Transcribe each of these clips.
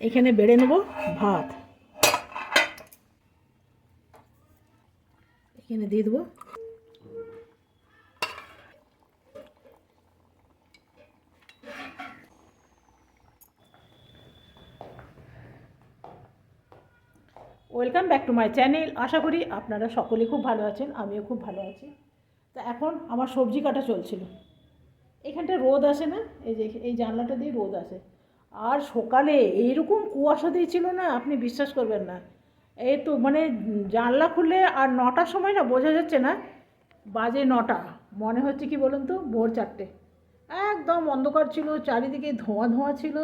এখানে বেড়ে নেব ভাত। এখানে দিয়ে দেবো। Welcome back to my channel আশা করি আপনারা সকলে খুব ভালো আছেন, আমিও খুব ভালো আছি। তো এখন আমার সবজি কাটা চলছিল। এখানটা রোদ আসে না, এই যে এই জানলাটা দিয়ে রোদ আসে। আর সকালে এইরকম কুয়াশা দিয়েছিল না, আপনি বিশ্বাস করবেন না। এই তো মানে জানলা খুললে আর নটার সময় না বোঝা যাচ্ছে না, বাজে নটা। মনে হচ্ছে কি বলুন তো? ভোর চারটে। একদম অন্ধকার ছিল, চারিদিকে ধোঁয়া ধোঁয়া ছিল।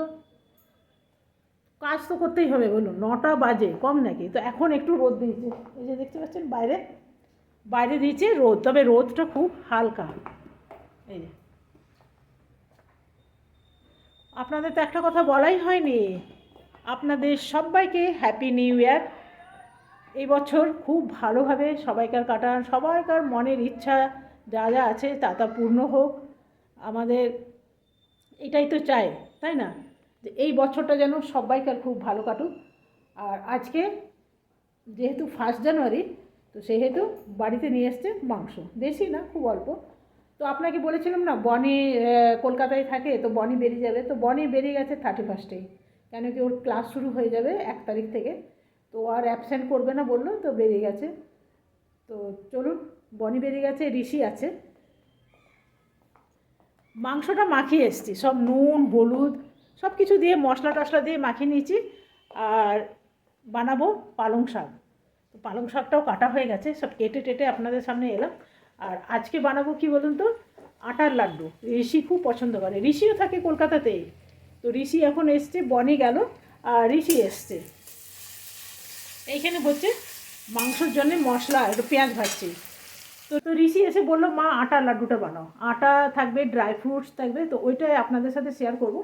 কাজ তো করতেই হবে বলুন, নটা বাজে, কম নাকি? তো এখন একটু রোদ দিয়েছে। এই যে দেখতে পাচ্ছেন বাইরে? বাইরে দিয়েছে রোদ, তবে রোদটা খুব হালকা। এই যে। আপনাদের তো একটা কথা বলাই হয়নি। আপনাদের সবাইকে হ্যাপি নিউ ইয়ার এই বছর খুব ভালোভাবে সবাইকার কাটান, সবাইকার মনের ইচ্ছা যা যা আছে তা তা পূর্ণ হোক। আমাদের এটাই তো চাই, তাই না? যে এই বছরটা যেন সবাইকার খুব ভালো কাটুক। আর আজকে যেহেতু ফার্স্ট জানুয়ারি তো সেহেতু বাড়িতে নিয়ে এসছে মাংস। বেশি না, খুব অল্প। তো আপনাকে বলেছিলাম না, বনি কলকাতায় থাকে, তো বনি বেরিয়ে যাবে। তো বনি বেরিয়ে গেছে থার্টি ফার্স্টেই কেন কি ওর ক্লাস শুরু হয়ে যাবে এক তারিখ থেকে। তো আর অ্যাবসেন্ট করবে না বলল, তো বেরিয়ে গেছে। তো চলুন, বনি বেরিয়ে গেছে, ঋষি আছে। মাংসটা মাখিয়ে এসছি, সব নুন, হলুদ, সব কিছু দিয়ে মশলা টশলা দিয়ে মাখিয়ে নিয়েছি। আর বানাবো পালং শাক। তো পালং শাকটাও কাটা হয়ে গেছে, সব কেটে টেটে আপনাদের সামনে এলাম। আর আজকে বানাবো কি বলুন তো? আটার লাড্ডু। ঋষি খুব পছন্দ করে। ঋষিও থাকে কলকাতাতেই। তো ঋষি এখন এসছে, বনে গেল, আর ঋষি এসছে। এইখানে হচ্ছে মাংসর জন্য মশলা, একটু পেঁয়াজ ভাজছি। তো তো ঋষি এসে বলল, মা আটার লাড্ডুটা বানাও। আটা থাকবে, ড্রাই ফ্রুটস থাকবে, তো ওইটাই আপনাদের সাথে শেয়ার করব।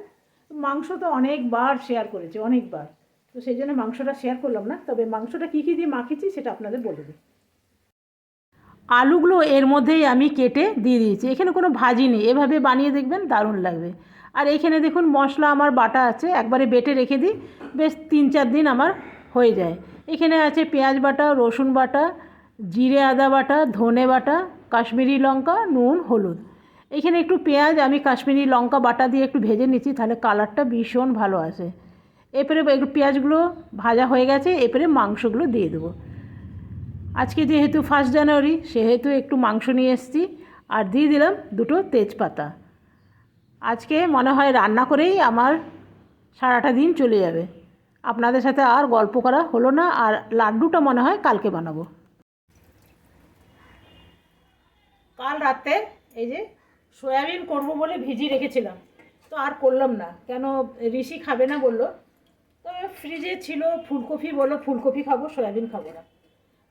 মাংস তো অনেকবার শেয়ার করেছে, অনেকবার। তো সেই জন্য মাংসটা শেয়ার করলাম না। তবে মাংসটা কী কী দিয়ে মাখিয়েছি, সেটা আপনাদের বলে দিই। আলুগুলো এর মধ্যেই আমি কেটে দিয়ে দিয়েছি। এখানে কোনো ভাজি নেই। এভাবে বানিয়ে দেখবেন দারুণ লাগবে। আর এখানে দেখুন মশলা আমার বাটা আছে। একবারে বেটে রেখে দিই। বেশ তিন চার দিন আমার হয়ে যায়। এখানে আছে পেঁয়াজ বাটা, রসুন বাটা, জিরে আদা বাটা, ধনে বাটা, কাশ্মীরি লঙ্কা, নুন, হলুদ। এখানে একটু পেঁয়াজ, আমি কাশ্মীরি লঙ্কা বাটা দিয়ে একটু ভেজে নিচ্ছি, তাহলে কালারটা ভীষণ ভালো আসে। এরপরে একটু পেঁয়াজগুলো ভাজা হয়ে গেছে। এরপরে মাংসগুলো দিয়ে দেবো। আজকে যেহেতু ফার্স্ট জানুয়ারি, সেহেতু একটু মাংস নিয়ে এসেছি। আর দিয়ে দিলাম দুটো তেজপাতা। আজকে মনে হয় রান্না করেই আমার সারাটা দিন চলে যাবে। আপনাদের সাথে আর গল্প করা হলো না, আর লাড্ডুটা মনে হয় কালকে বানাবো। কাল রাতে এই যে সয়াবিন করব বলে ভিজিয়ে রেখেছিলাম, তো আর করলাম না। কেন ঋষি খাবে না বলল। তো ফ্রিজে ছিল ফুলকপি বলো, ফুলকপি খাব, সয়াবিন খাব না।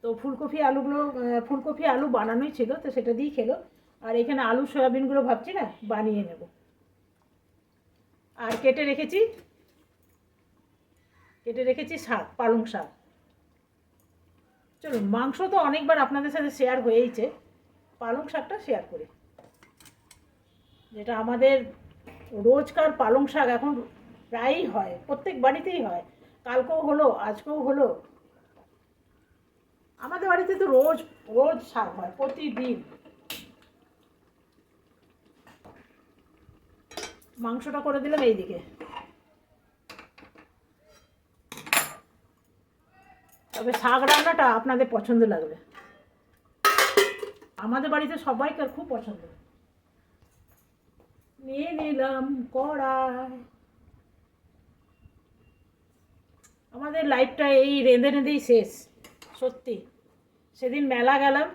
তো ফুলকপি আলুগুলো ফুলকপি আলু বানানোই ছিল, তো সেটা দিয়েই খেলো। আর এখানে আলু, সয়াবিনগুলো ভাবছি না, বানিয়ে নেব। আর কেটে রেখেছি কেটে রেখেছি শাক, পালং শাক। চলুন, মাংস তো অনেকবার আপনাদের সাথে শেয়ার হয়েইছে। পালং শাকটা শেয়ার করি। যেটা আমাদের রোজকার পালং শাক এখন প্রায়ই হয়, প্রত্যেক বাড়িতেই হয়। কালকেও হলো, আজকেও হলো আমাদের বাড়িতে তো রোজ রোজ শাক হয়, প্রতিদিন। মাংসটা করে দিলাম এইদিকে। তবে শাক রান্নাটা আপনাদের পছন্দ লাগবে। আমাদের বাড়িতে সবাইকার খুব পছন্দ। নিয়ে নিলাম কড়াই। আমাদের লাইফটা এই রেঁধে রেঁধেই শেষ, সত্যি। সেদিন মেলা গেলাম,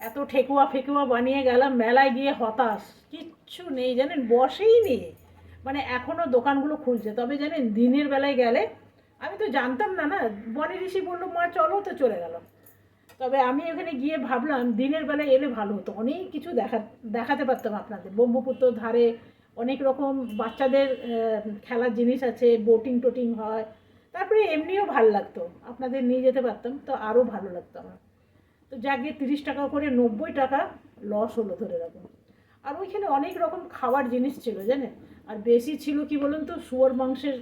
এত ঠেকুয়া ফেকুয়া বানিয়ে গেলাম, মেলায় গিয়ে হতাশ। কিচ্ছু নেই, জানেন? বসেই নেই। মানে এখনও দোকানগুলো খুলছে। তবে জানেন, দিনের বেলায় গেলে, আমি তো জানতাম না না? বনি ঋষি বলল, মা, চলো, তো চলে গেলাম। তবে আমি ওখানে গিয়ে ভাবলাম, দিনের বেলায় এলে ভালো হতো। অনেক কিছু দেখা, দেখাতে পারতাম আপনাদের। ব্রহ্মপুত্র ধারে অনেক রকম বাচ্চাদের খেলার জিনিস আছে, বোটিং টোটিং হয়। তারপরে এমনিও ভালো লাগতো। আপনাদের নিয়ে যেতে পারতাম, তো আরও ভালো লাগতো আমার। তো যাকে তিরিশ টাকা করে নব্বই টাকা লস হলো ধরে রাখুন আর ওইখানে অনেক রকম খাওয়ার জিনিস ছিল, জানেন? আর বেশি ছিল কি বলুন তো, শুয়োর মাংসের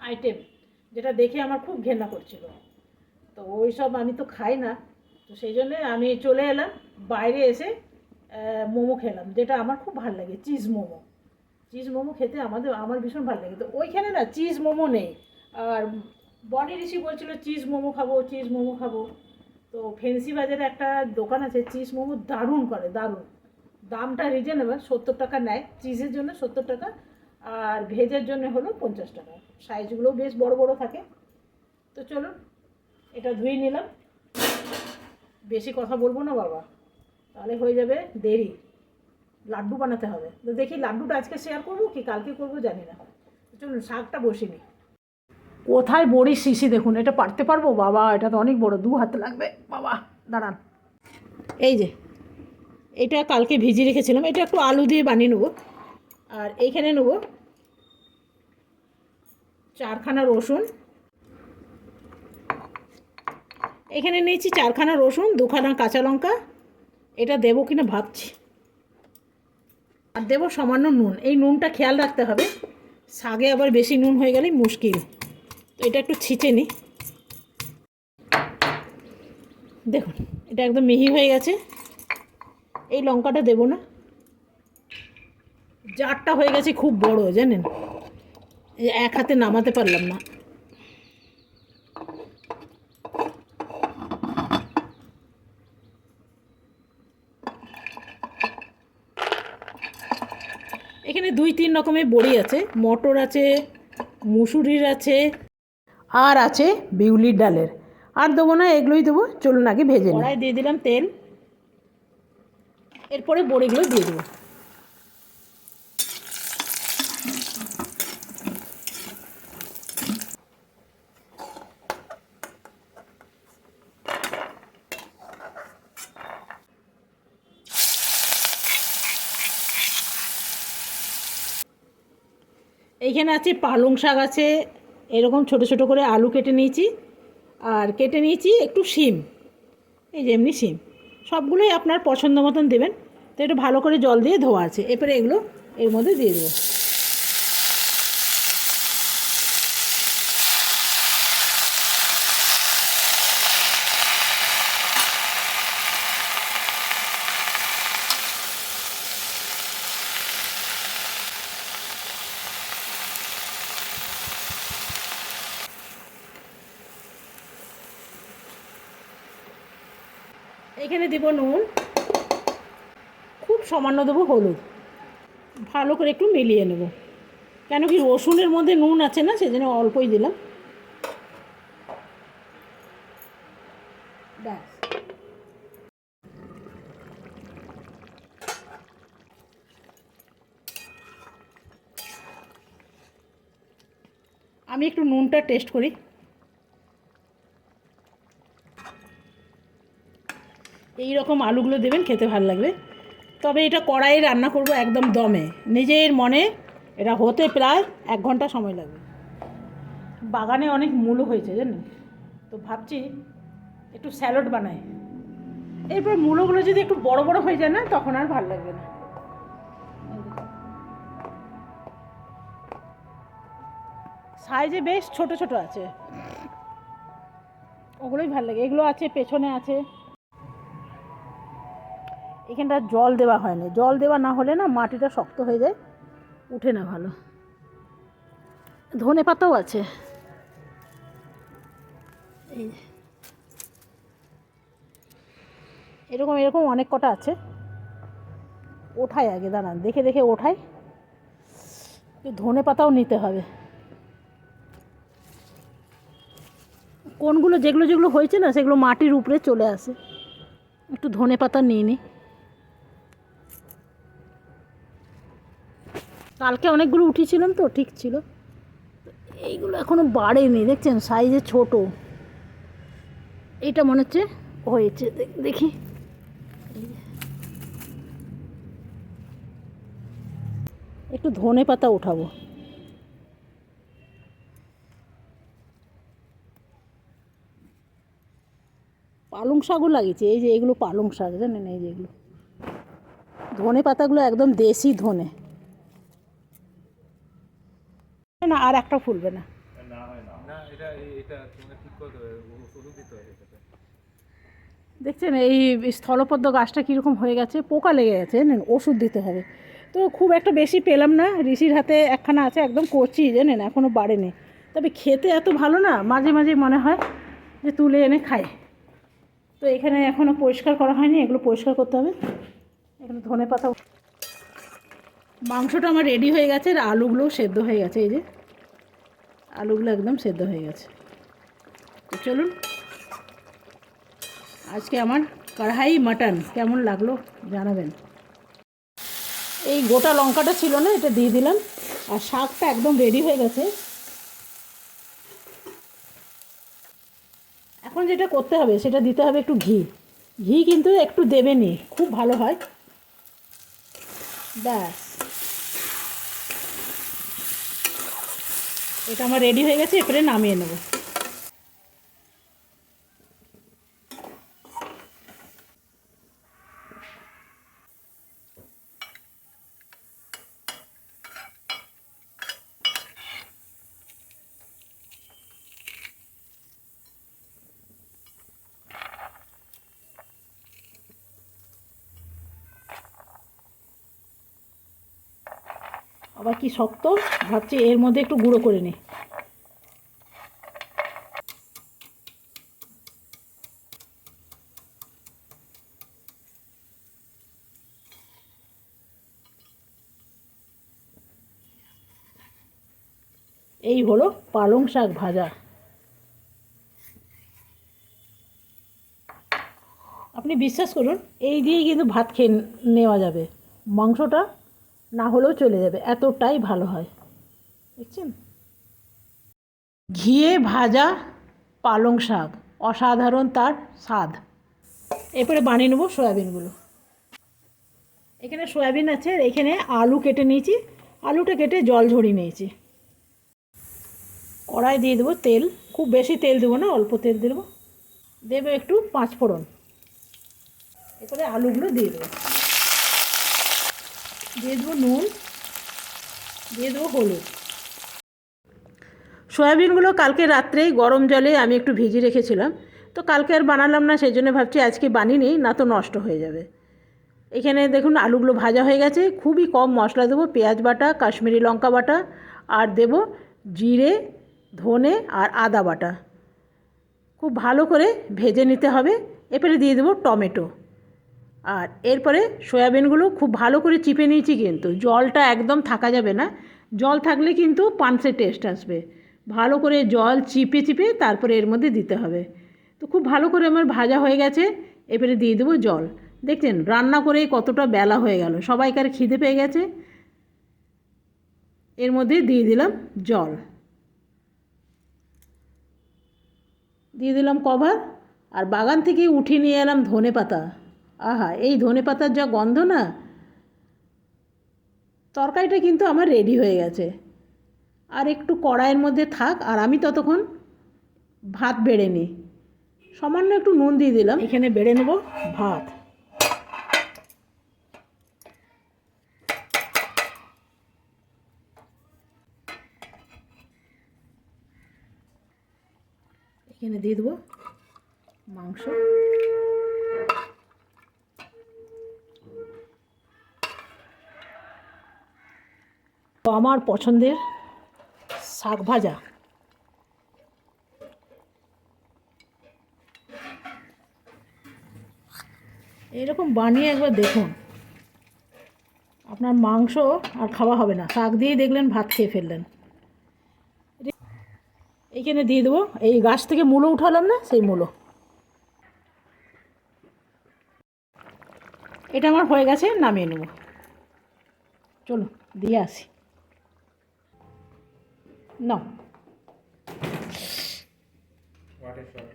আইটেম যেটা দেখে আমার খুব ঘেন্না করছিল। তো ওই সব আমি তো খাই না। তো সেই জন্যে আমি চলে এলাম, বাইরে এসে মোমো খেলাম, যেটা আমার খুব ভালো লাগে চিজ মোমো। চিজ মোমো খেতে আমাদের, আমার ভীষণ ভালো লাগে। তো ওইখানে না চিজ মোমো নেই। আর বনি ঋষি বলছিল চিজ মোমো খাব চিজ মোমো খাব। তো ফেন্সি বাজারে একটা দোকান আছে, চিজ মোমো দারুণ করে, দারুণ। দামটা রিজনেবল সত্তর টাকা নেয়। চিজের জন্য সত্তর টাকা, আর ভেজের জন্য হলো পঞ্চাশ টাকা। সাইজগুলো বেশ বড় বড় থাকে। তো চলুন, এটা ধুয়ে নিলাম। বেশি কথা বলব না বাবা, তাহলে হয়ে যাবে দেরি। লাড্ডু বানাতে হবে। তো দেখি লাড্ডুটা আজকে শেয়ার করব কি কালকে করব জানি না। চলুন, শাকটা বসিনি কোথায় বড়ি শিশি? দেখুন, এটা পারতে পারব? বাবা এটা তো অনেক বড়, দু হাতে লাগবে। বাবা, দাঁড়ান। এই যে, এটা কালকে ভিজিয়ে রেখেছিলাম। এটা একটু আলু দিয়ে বানিয়ে নেব। আর এইখানে নেব চারখানা রসুন। এখানে নিয়েছি চারখানা রসুন, দুখানা কাঁচা লঙ্কা। এটা দেবো কিনা ভাবছি। আর দেবো সামান্য নুন। এই নুনটা খেয়াল রাখতে হবে। শাগে আবার বেশি নুন হয়ে গেলেই মুশকিল। তো এটা একটু ছিঁচে নিই দেখুন, এটা একদম মিহি হয়ে গেছে। এই লঙ্কাটা দেবো না। জারটা হয়ে গেছে খুব বড়, জানেন? এক হাতে নামাতে পারলাম না। এখানে দুই তিন রকমের বড়ি আছে। মটর আছে, মুসুরির আছে আর আছে বিউলির ডালের। আর দেবো না, এগুলোই দেবো, চলুন আগে ভেজে কড়াই দিয়ে দিলাম তেল। এরপরে বড়িগুলো দিয়ে দেবো। এইখানে আছে পালং শাক আছে এরকম ছোট ছোট করে আলু কেটে নিয়েছি আর কেটে নিয়েছি একটু শিম, এই যে এমনি শিম। সবগুলোই আপনার পছন্দ মতন দেবেন। তো একটু ভালো করে জল দিয়ে ধোয়া আছে। এরপরে এগুলো এর মধ্যে দিয়ে দেবো এখানে দেব নুন। খুব সামান্য দেবো হলুদ। ভালো করে একটু মিলিয়ে নেব। কেন কি রসুনের মধ্যে নুন আছে না, সেজন্য অল্পই দিলাম। ব্যাস। আমি একটু নুনটা টেস্ট করি। এই রকম আলুগুলো দেবেন, খেতে ভালো লাগবে। তবে এটা কড়াইয়ে রান্না করব একদম দমে। নিজের মনে এটা হতে প্রায় এক ঘণ্টা সময় লাগবে। বাগানে অনেক মূলো হয়েছে, জানেন? তো ভাবছি একটু স্যালাড বানাই। এরপর মূলোগুলো যদি একটু বড় বড় হয়ে যায় না, তখন আর ভালো লাগবে না। সাইজে বেশ ছোট ছোট আছে। ওগুলোই ভালো লাগে। এগুলো আছে, পেছনে আছে। এখানটা জল দেওয়া হয় না জল দেওয়া না হলে না মাটিটা শক্ত হয়ে যায়। উঠে না ভালো। ধনে পাতাও আছে। এরকম এরকম অনেক কটা আছে। ওঠাই আগে, দাঁড়ান, দেখে দেখে ওঠাই। ধনে পাতাও নিতে হবে। কোনগুলো যেগুলো যেগুলো হয়েছে না, সেগুলো মাটির উপরে চলে আসে। একটু ধনে পাতা নিয়ে নিই কালকে অনেকগুলো উঠিয়েছিলাম তো, ঠিক ছিল। এইগুলো এখনও বাড়েনি, দেখছেন? সাইজে ছোট। এইটা মনে হচ্ছে হয়েছে। দেখি। একটু ধনে পাতা উঠাবো। পালং শাকও লাগিয়েছে, এই যে এগুলো পালং শাক, জানেন? এই যে এগুলো। ধনে পাতাগুলো একদম দেশি ধনে না আর একটা ফুলবে না না হয় না না এটা এই- এটা তোমাকে ঠিক করে দেবে ও- ওষুধ একটা ফুলবে না। দেখছেন এই স্থলপদ্ম গাছটা কীরকম হয়ে গেছে পোকা লেগে গেছে জানেন ওষুধ দিতে হবে। তো খুব একটা বেশি পেলাম না ঋষির হাতে একখানা আছে একদম কচি জানেন এখনও বাড়েনি। তবে খেতে এত ভালো না মাঝে মাঝে মনে হয় যে তুলে এনে খাই। তো এখানে এখনও পরিষ্কার করা হয়নি এগুলো পরিষ্কার করতে হবে। এখানে ধনে পাতা মাংসটা আমার রেডি হয়ে গেছে আর আলুগুলোও সেদ্ধ হয়ে গেছে এই যে। আলুগুলো একদম সেদ্ধ হয়ে গেছে। তো চলুন, আজকে আমার কড়াই মাটন কেমন লাগল জানাবেন। এই গোটা লঙ্কাটা ছিল না, এটা দিয়ে দিলাম, আর শাকটা একদম রেডি হয়ে গেছে। এখন যেটা করতে হবে, সেটা দিতে হবে একটু ঘি। ঘি কিন্তু একটু দেবেনি খুব ভালো হয়। ব্যাস। এটা আমার রেডি হয়ে গেছে এরপরে নামিয়ে নেব। কি শক্ত ভাবছি এর মধ্যে একটু গুঁড়ো করে নিই এই হলো পালং শাক ভাজা। আপনি বিশ্বাস করুন, এই দিয়েই কিন্তু ভাত খেয়ে নেওয়া যাবে। মাংসটা না হলেও চলে যাবে, এতটাই ভালো হয়। দেখছেন? ঘিয়ে ভাজা পালং শাক, অসাধারণ তার স্বাদ। এরপরে বানিয়ে নেব সয়াবিনগুলো। এখানে সয়াবিন আছে এখানে আলু কেটে নিয়েছি। আলুটা কেটে জল ঝরিয়ে নিয়েছি। কড়াই দিয়ে দেবো তেল, খুব বেশি তেল দেবো না, অল্প তেল দেবো। দেবো একটু পাঁচ ফোড়ন এরপরে আলুগুলো দিয়ে দেবো। দিয়ে দেবো নুন, দিয়ে দেবো হলুদ। সয়াবিনগুলো কালকে রাত্রেই গরম জলে আমি একটু ভিজিয়ে রেখেছিলাম। তো কালকে আর বানালাম না, সেই জন্য ভাবছি আজকে বানিয়ে নিই না তো নষ্ট হয়ে যাবে। এখানে দেখুন আলুগুলো ভাজা হয়ে গেছে, খুবই কম মশলা দেবো, পেঁয়াজ বাটা, কাশ্মীরি লঙ্কা বাটা, আর দেব জিরে, ধনে আর আদা বাটা। খুব ভালো করে ভেজে নিতে হবে। এরপরে দিয়ে দেবো টমেটো। আর এরপরে সয়াবিনগুলো খুব ভালো করে চিপে নিয়েছি কিন্তু, জলটা একদম থাকা যাবে না। জল থাকলে কিন্তু পানসে টেস্ট আসবে। ভালো করে জল চিপে চিপে তারপরে এর মধ্যে দিতে হবে। তো খুব ভালো করে আমার ভাজা হয়ে গেছে, এবারে দিয়ে দেবো জল। দেখছেন, রান্না করে কতটা বেলা হয়ে গেল। সবাইকার খিদে পেয়ে গেছে। এর মধ্যে দিয়ে দিলাম জল। দিয়ে দিলাম কভার। আর বাগান থেকে উঠিয়ে নিয়ে এলাম ধনে পাতা আহা, এই ধনে পাতার যা গন্ধ না? তরকারিটা কিন্তু আমার রেডি হয়ে গেছে। আর একটু কড়াইয়ের মধ্যে থাক, আর আমি ততক্ষণ ভাত বেড়ে নিই। সামান্য একটু নুন দিয়ে দিলাম। এখানে বেড়ে নেব ভাত। এখানে দিয়ে দেবো মাংস। আমার পছন্দের শাক ভাজা। এরকম বানিয়ে একবার দেখুন। আপনার মাংস আর খাওয়া হবে না। শাক দিয়েই দেখলেন, ভাত খেয়ে ফেললেন। এইখানে দিয়ে দেবো। এই গাছ থেকে মূলো উঠালাম না, সেই মূলো। এটা আমার হয়ে গেছে, নামিয়ে নেব। চলো দিয়ে আসি। না is that?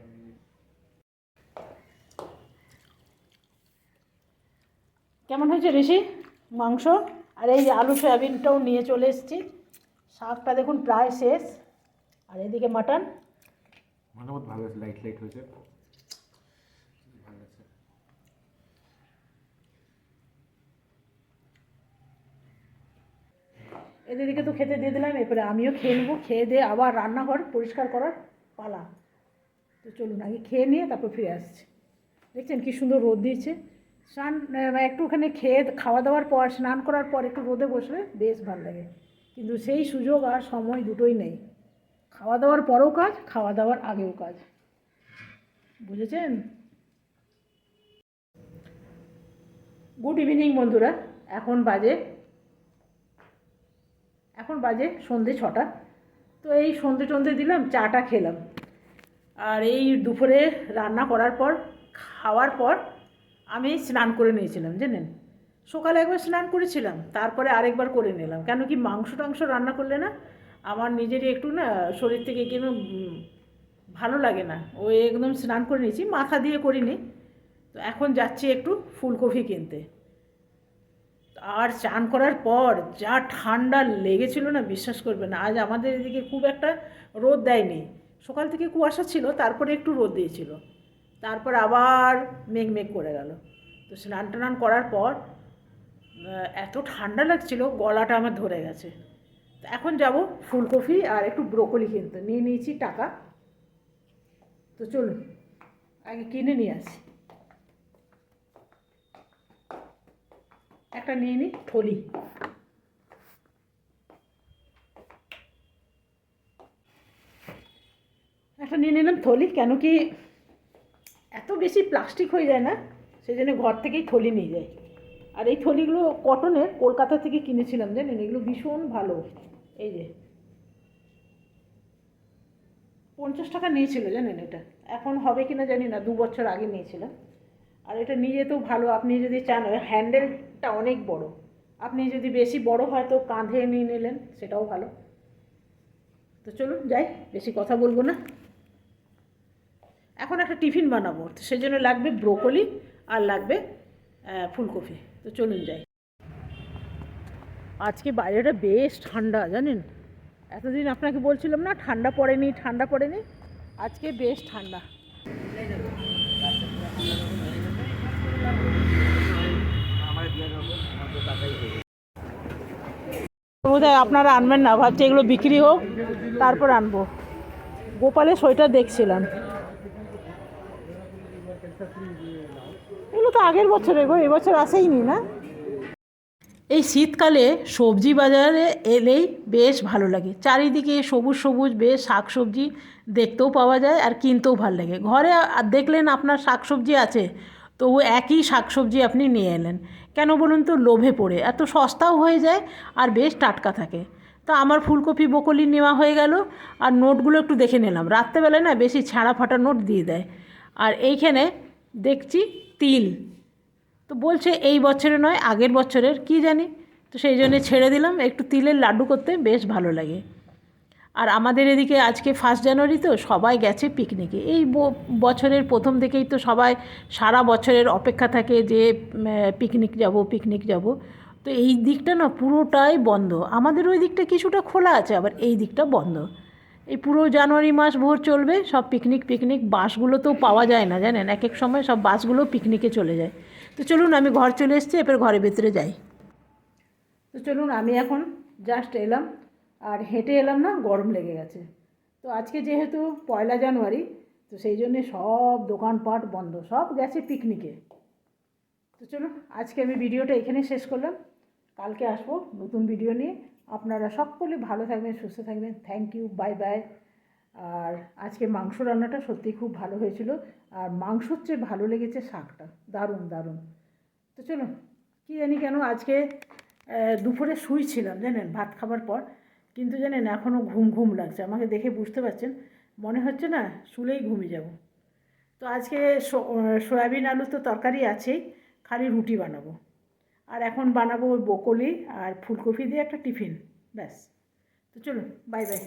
কেমন হয়েছে ঋষি? মাংস? আর এই আলু সয়াবিনটাও নিয়ে চলে এসেছি। শাকটা দেখুন প্রায় শেষ। আর এদিকে মাটন। লাইট লাইট হয়েছে ভালো আছে এদেরকে তো খেতে দিয়ে দিলাম, এরপরে আমিও খেয়ে নেব। খেয়ে দিয়ে আবার রান্নাঘর পরিষ্কার করার পালা। তো চলুন, আগে খেয়ে নিয়ে তারপর ফিরে আসছি। দেখছেন কি সুন্দর রোদ দিয়েছে। স্নান একটুখানি খেয়ে খাওয়া দাওয়ার পর, স্নান করার পর একটু রোদে বসলে বেশ ভালো লাগে। কিন্তু সেই সুযোগ আর সময় দুটোই নেই। খাওয়া দাওয়ার পরেও কাজ, খাওয়া দাওয়ার আগেও কাজ। বুঝেছেন? গুড ইভিনিং বন্ধুরা, এখন বাজে এখন বাজে সন্ধে ছটা। তো এই সন্ধে টন্ধে দিলাম, চাটা খেলাম। আর এই দুপুরে রান্না করার পর, খাওয়ার পর আমি স্নান করে নিয়েছিলাম, জানেন? সকালে একবার স্নান করেছিলাম, তারপরে আরেকবার করে নিলাম। কেন কি মাংস টাংস রান্না করলে না, আমার নিজেরই একটু না শরীর থেকে কেন ভালো লাগে না। ওই একদম স্নান করে নিয়েছি, মাথা দিয়ে করিনি। তো এখন যাচ্ছি একটু ফুলকপি কিনতে। আর চান করার পর যা ঠান্ডা লেগেছিল না, বিশ্বাস করবে না। আজ আমাদের এদিকে খুব একটা রোদ দেয়নি। সকাল থেকে কুয়াশা ছিল, তারপরে একটু রোদ দিয়েছিল। তারপর আবার মেঘ মেঘ করে গেল। তো স্নান টান করার পর এত ঠান্ডা লাগছিল, গলাটা আমার ধরে গেছে। এখন যাব ফুলকপি আর একটু ব্রোকলি কিনতে। নিয়ে নিয়েছি টাকা। তো চলুন, আগে কিনে নিয়ে আসি। একটা নিয়ে নিই থলি। একটা নিয়ে নিলাম থলি, কেন কি এত বেশি প্লাস্টিক হয়ে যায় না, সেই জন্য ঘর থেকেই থলি নিয়ে যাই। আর এই থলিগুলো কটনের, কলকাতা থেকে কিনেছিলাম, জানেন? এগুলো ভীষণ ভালো। এই যে। পঞ্চাশ টাকা নিয়েছিল, জানেন এটা? এখন হবে কিনা জানি না, দু বছর আগে নিয়েছিলাম। আর এটা নিয়ে যেতেও ভালো, আপনি যদি চান, ওই হ্যান্ডেলটা অনেক বড়। আপনি যদি বেশি বড় হয় তো কাঁধে নিয়ে নিলেন, সেটাও ভালো। তো চলুন যাই, বেশি কথা বলব না। এখন একটা টিফিন বানাবো, তো সেই জন্য লাগবে ব্রোকলি আর লাগবে ফুলকপি। তো চলুন যাই। আজকে বাইরেটা বেশ ঠান্ডা, জানেন? এতদিন আপনাকে বলছিলাম না, ঠান্ডা পড়েনি ঠান্ডা পড়েনি। আজকে বেশ ঠান্ডা। বোধহয় আপনারা আনবেন না, ভাবছি এগুলো বিক্রি হোক, তারপর আনব। গোপালের সোয়েটার দেখছিলাম। এগুলো তো আগের বছরে গো, এবছর আসেইনি না? এই শীতকালে সবজি বাজারে এলেই বেশ ভালো লাগে। চারিদিকে সবুজ সবুজ, বেশ শাক সবজি দেখতেও পাওয়া যায় আর কিনতেও ভালো লাগে। ঘরে দেখলেন আপনার শাক সবজি আছে, তবু একই শাক সবজি আপনি নিয়ে এলেন। বলুন তো, লোভে পড়ে। এত সস্তাও হয়ে যায় আর বেশ টাটকা থাকে। তো আমার ফুলকপি বকলি নেওয়া হয়ে গেল আর নোটগুলো একটু দেখে নিলাম। রাত্রেবেলায় না বেশি ছাড়া ফাটা নোট দিয়ে দেয়। আর এইখানে দেখছি তিল। তো বলছে এই বছরে নয়, আগের বছরের, কি জানি? তো সেই জন্য ছেড়ে দিলাম। একটু তিলের লাড্ডু করতে বেশ ভালো লাগে। আর আমাদের এদিকে আজকে ফার্স্ট জানুয়ারি তো সবাই গেছে পিকনিকে এই বছরের প্রথম থেকেই তো সবাই সারা বছরের অপেক্ষা থাকে যে পিকনিক যাব পিকনিক যাব। তো এই দিকটা না পুরোটাই বন্ধ। আমাদের ওই দিকটা কিছুটা খোলা আছে, আবার এই দিকটা বন্ধ। এই পুরো জানুয়ারি মাস ভোর চলবে, সব পিকনিক পিকনিক বাসগুলো তো পাওয়া যায় না, জানেন? এক এক সময় সব বাসগুলো পিকনিকে চলে যায়। তো চলুন, আমি ঘর চলে এসেছি, এবার ঘরের ভেতরে যাই। তো চলুন, আমি এখন জাস্ট এলাম। আর হেঁটে এলাম না, গরম লেগে গেছে। তো আজকে যেহেতু পয়লা জানুয়ারি, তো সেই জন্যে সব দোকানপাট বন্ধ, সব গেছে পিকনিকে। তো চলুন, আজকে আমি ভিডিওটা এখানে শেষ করলাম। কালকে আসব নতুন ভিডিও নিয়ে। আপনারা সকলে ভালো থাকবেন, সুস্থ থাকবেন। থ্যাংক ইউ বাই বাই আর আজকে মাংস রান্নাটা সত্যি খুব ভালো হয়েছিল। আর মাংসর চেয়ে ভালো লেগেছে শাকটা। দারুণ দারুণ। তো চলুন, কী জানি কেন আজকে দুপুরে শুইছিলাম জানেন? ভাত খাবার পর। কিন্তু জানেন এখনও ঘুম ঘুম লাগছে। আমাকে দেখে বুঝতে পারছেন, মনে হচ্ছে না শুলেই ঘুমিয়ে যাব। তো আজকে সয়াবিন আলু তো তরকারি আছেই, খালি রুটি বানাবো। আর এখন বানাবো ওই বকলি আর ফুলকপি দিয়ে একটা টিফিন, ব্যাস। তো চলুন, বাই বাই।